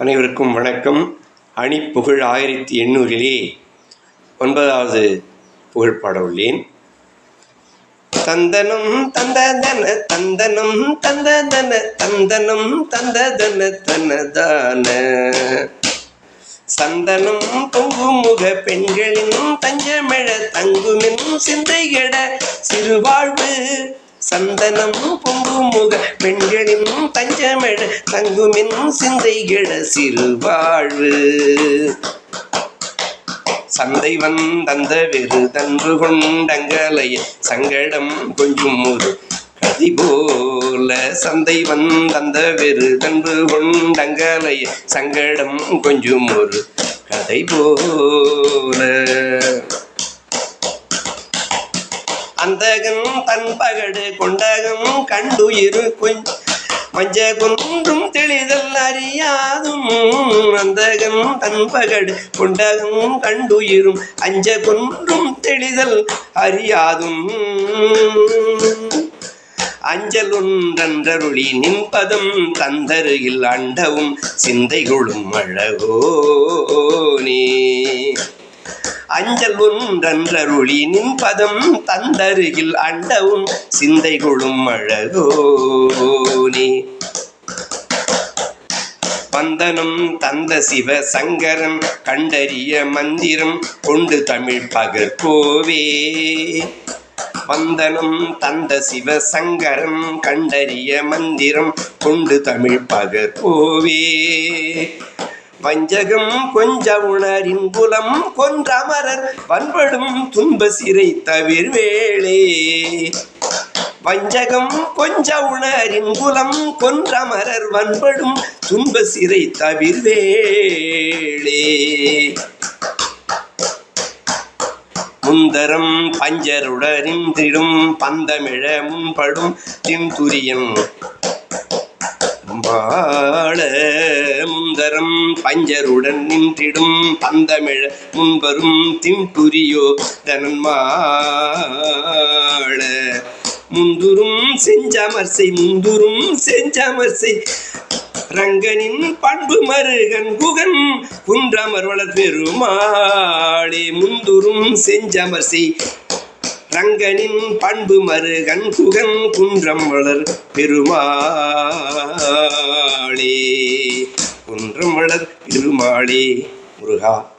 அனைவருக்கும் வணக்கம். அணிப்புகழ் ஆயிரத்தி எண்ணூறிலே ஒன்பதாவது புகழ் பாட உள்ளேன் தந்தனம் தந்ததன தந்தனம் தந்ததன தந்தனம் தந்ததன தனதான. சந்தனம் பொங்குமுக பெண்களின் தஞ்சமிழ தங்குமின் சிந்தைகிட சிறுவாழ்வு சந்தனம் பொங்குமுக பெண்களின் தஞ்சமிழ தங்குமின் சிந்தைகிட சிறுவாழ்வு. சந்தை வந்தந்த வெறு தன்று கொண்டங்கலைய சங்கடம் கொஞ்சும் ஒரு கதி போல. சந்தை வந்தந்த வெறு தன்று கொண்டங்கலைய சங்கடம் கொஞ்சும் ஒரு கதை போல. அந்தகன் தன்பகடு கொண்டகம் கண்டுயிரு கொஞ்ச மஞ்ச குன்றும் தெளிதல் அறியாதும் அந்தகம் தன்பகடு கொண்டகம் கண்டுயிரும் அஞ்ச குன்றும் தெளிதல் அறியாதும். அஞ்சல் ஒன்றன்றருளி நின்பதம் தந்தருகில் அண்டவும் சிந்தைகளும் அழகோ நீ. அஞ்சல் ஒன்றன்றருளி நின் பதம் தந்தருகில் அண்டவும் சிந்தை கொளும் அழகோனே வந்தனம் தந்த சிவ சங்கரன் கண்டறிய மந்திரம் கொண்டு தமிழ் பகற்கோவே வந்தனம் தந்த சிவ சங்கரம் கண்டறிய மந்திரம் கொண்டு தமிழ் பகற்கோவே வஞ்சகம் கொஞ்ச உணரின் குலம் கொன்றமரர் வன்படும் துன்ப சிறை தவிர்வேளே வஞ்சகம் கொஞ்ச உணரின் குலம் கொன்றமரர் வன்படும் துன்ப சிறை தவிர்வேளே முந்தரம் பஞ்சருடரின்றிடும் பந்தமிழ முன்படும் தின்துரியன் வாழ முந்தரம் பஞ்சருடன் நின்றிடும் பந்தமிழ முன்பரும் திம்புரியோ தனன்மாள. முந்துரும் செஞ்சமர்சை முந்துரும் செஞ்சமர்சை ரங்கனின் பண்பு மருகன் குகன் குன்றமர் வளர் பெருமாளே முந்துரும் செஞ்சமர்சை ரங்கனின் பண்பு மருகன் குகன் குன்றம் வளர் பெருமாளே. குன்றம் வளர் பெருமாளே. முருகா.